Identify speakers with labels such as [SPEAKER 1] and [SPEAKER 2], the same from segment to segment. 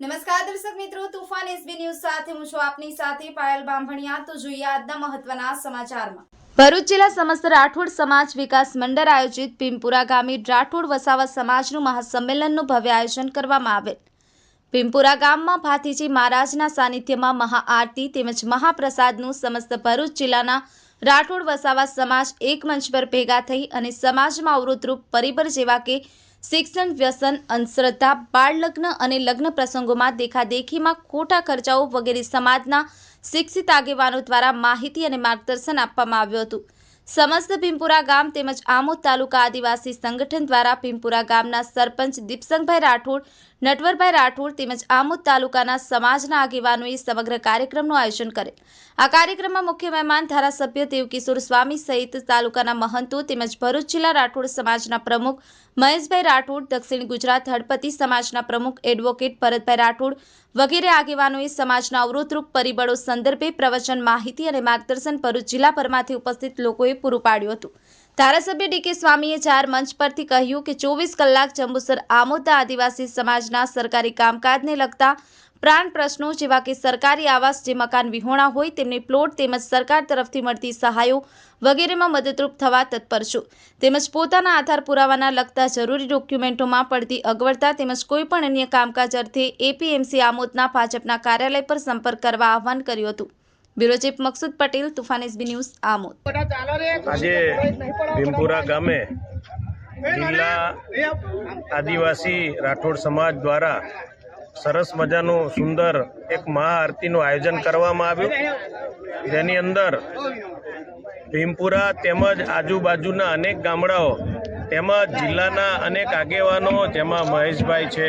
[SPEAKER 1] નમસ્કાર દર્શક મિત્રો, તુફાન એસબી ન્યૂઝ સાથે હું છું આપની સાથે પાયલ બાંભણિયા. તો જોઈએ આજના મહત્વના સમાચારમાં. ભરૂચ જિલ્લા સમસ્ત રાઠોડ સમાજ વિકાસ મંડળ આયોજિત ભીમપુરા ગામે રાઠોડ વસાવા સમાજનું મહાસંમેલનનું ભવ્ય આયોજન કરવામાં આવેલ. ભીમપુરા ગામમાં ભાતીજી મહારાજના સાનિધ્યમાં મહાઆરતી તેમજ મહાપ્રસાદનું સમસ્ત ભરૂચ જિલ્લાના રાઠોડ વસાવા સમાજ એક મંચ પર ભેગા થઈ અને સમાજમાં અવરોધરૂપ પરિબર જેવા કે શિક્ષણ, વ્યસન, અંધશ્રદ્ધા બાળ લગ્ન અને લગ્ન પ્રસંગોમાં દેખાદેખીમાં ખોટા ખર્ચાઓ વગેરે સમાજના શિક્ષિત આગેવાનો દ્વારા માહિતી અને માર્ગદર્શન આપવામાં આવ્યું હતું. સમસ્ત ભીમપુરા ગામ તેમજ આમોદ તાલુકા આદિવાસી સંગઠન દ્વારા ભીમપુરા ગામના સરપંચ દીપસંગભાઈ રાઠોડ, નટવરભાઈ રાઠોડ તેમજ આમોદ તાલુકાના સમાજના આગેવાનોએ સમગ્ર કાર્યક્રમનું આયોજન કરેલ આ કાર્યક્રમમાં મુખ્ય મહેમાન ધારાસભ્ય દેવકિશોર સ્વામી સહિત તાલુકાના મહંતો તેમજ ભરૂચ જિલ્લા રાઠોડ સમાજના પ્રમુખ મહેશભાઈ રાઠોડ, દક્ષિણ ગુજરાત હળપતિ સમાજના પ્રમુખ એડવોકેટ ભરતભાઈ રાઠોડ વગેરે આગેવાનોએ સમાજના અવરોધરૂપ પરિબળો સંદર્ભે પ્રવચન, માહિતી અને માર્ગદર્શન ભરૂચ જિલ્લાભરમાંથી ઉપસ્થિત લોકોએ પૂરું પાડ્યું હતું. ધારાસભ્ય ડીકે સ્વામીએ ચાર મંચ પરથી કહ્યું કે ચોવીસ કલાક જંબુસર આમોદના આદિવાસી સમાજના સરકારી કામકાજને લગતા પ્રાણ પ્રશ્નો જેવા કે સરકારી આવાસ જે મકાન વિહોણા હોય તેમને પ્લોટ તેમજ સરકાર તરફથી મળતી સહાયો વગેરેમાં મદદરૂપ થવા તત્પર છું. તેમજ પોતાના આધાર પુરાવાના લગતા જરૂરી ડોક્યુમેન્ટોમાં પડતી અગવડતા તેમજ કોઈપણ અન્ય કામકાજ અર્થે એપીએમસી આમોદના ભાજપના કાર્યાલય પર સંપર્ક કરવા આહવાન કર્યું હતું. Bureau chief Maksud Patel, Toofan news, Amod.
[SPEAKER 2] આજે ભીમપુરા ગામે જિલ્લા આદિવાસી રાઠોડ સમાજ દ્વારા સરસ મજાનું સુંદર એક મહાઆરતીનું આયોજન કરવામાં આવ્યું. જેની અંદર ભીમપુરા તેમજ આજુબાજુના અનેક ગામડાઓ તેમજ જિલ્લાના અનેક આગેવાનો, જેમાં મહેશભાઈ છે,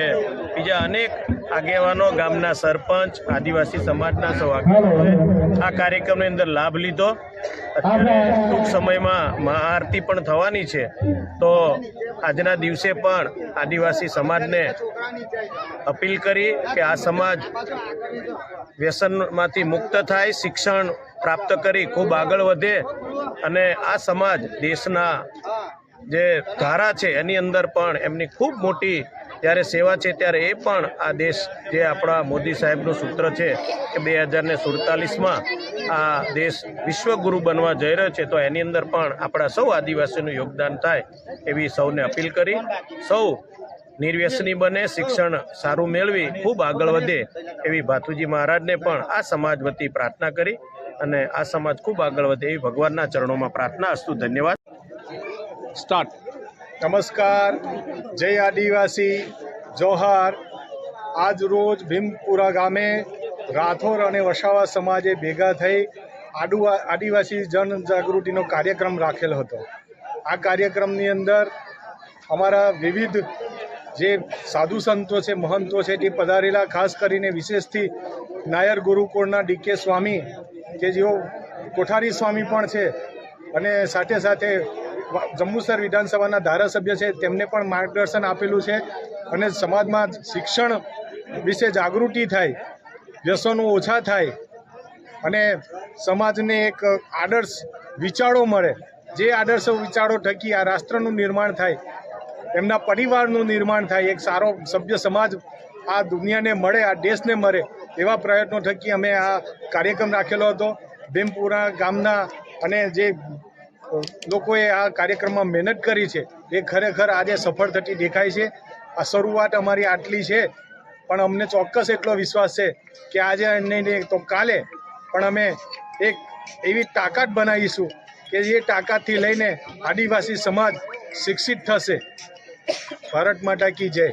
[SPEAKER 2] બીજા અનેક આગેવાનો, ગામના સરપંચ, આદિવાસી સમાજના સૌ આ કાર્યક્રમની અંદર લાભ લીધો. અત્યારે ટૂંક સમયમાં મહાઆરતી પણ થવાની છે. તો આજના દિવસે પણ આદિવાસી સમાજને અપીલ કરી કે આ સમાજ વ્યસનમાંથી મુક્ત થાય, શિક્ષણ પ્રાપ્ત કરી, ખૂબ આગળ વધે અને આ સમાજ દેશના જે ધારા છે, એની અંદર પણ એમની ખૂબ મોટી જ્યારે સેવા છે. ત્યારે એ પણ આ દેશ જે આપણા મોદી સાહેબનું સૂત્ર છે કે બે હજારને સુડતાલીસમાં આ દેશ વિશ્વગુરુ બનવા જઈ રહ્યો છે, તો એની અંદર પણ આપણા સૌ આદિવાસીનું યોગદાન થાય એવી સૌને અપીલ કરી. સૌ નિર્વ્યસની બને, શિક્ષણ સારું મેળવી, ખૂબ આગળ વધે એવી ભાથુજી મહારાજને પણ આ સમાજ વતી પ્રાર્થના કરી અને આ સમાજ ખૂબ આગળ વધે એવી ભગવાનના ચરણોમાં પ્રાર્થના, અસ્તુ ધન્યવાદ.
[SPEAKER 3] સ્ટાર્ટ. નમસ્કાર. જય આદિવાસી. જોહાર. આજ રોજ ભીમપુરા ગામે રાઠોર અને વસાવા સમાજે ભેગા થઈ આડુવા, આદિવાસી જનજાગૃતિનો કાર્યક્રમ રાખેલ હતો. આ કાર્યક્રમની અંદર અમારા વિવિધ જે સાધુ સંતો છે, મહંતો છે, તે પધારેલા, ખાસ કરીને વિશેષથી નાયર ગુરુકુળના ડીકે સ્વામી, કે જેઓ કોઠારી સ્વામી પણ છે અને સાથે સાથે જંબુસર વિધાનસભાના ધારાસભ્ય છે, તેમને પણ માર્ગદર્શન આપેલું છે અને સમાજમાં શિક્ષણ વિશે જાગૃતિ થાય, વ્યસનો ઓછા થાય અને સમાજને એક આદર્શ વિચારો મળે. જે આદર્શ વિચારો થકી આ રાષ્ટ્રનું નિર્માણ થાય, એમના પરિવારનું નિર્માણ થાય, એક સારો સભ્ય સમાજ આ દુનિયાને મળે, આ દેશને મળે, એવા પ્રયત્નો થકી અમે આ કાર્યક્રમ રાખેલો હતો. ભીમપુરા ગામના અને જે લોકોએ આ કાર્યક્રમમાં મહેનત કરી છે. એ ખરેખર આજે સફળ થતી દેખાય છે. આ શરૂઆત અમારી આટલી છે. પણ અમને ચોક્કસ એટલો વિશ્વાસ છે કે આજે નહીં તો કાલે પણ અમે એક એવી તાકાત બનાવીશું કે એ તાકાતથી લઈને આદિવાસી સમાજ શિક્ષિત થશે. ભારત માતા કી જય.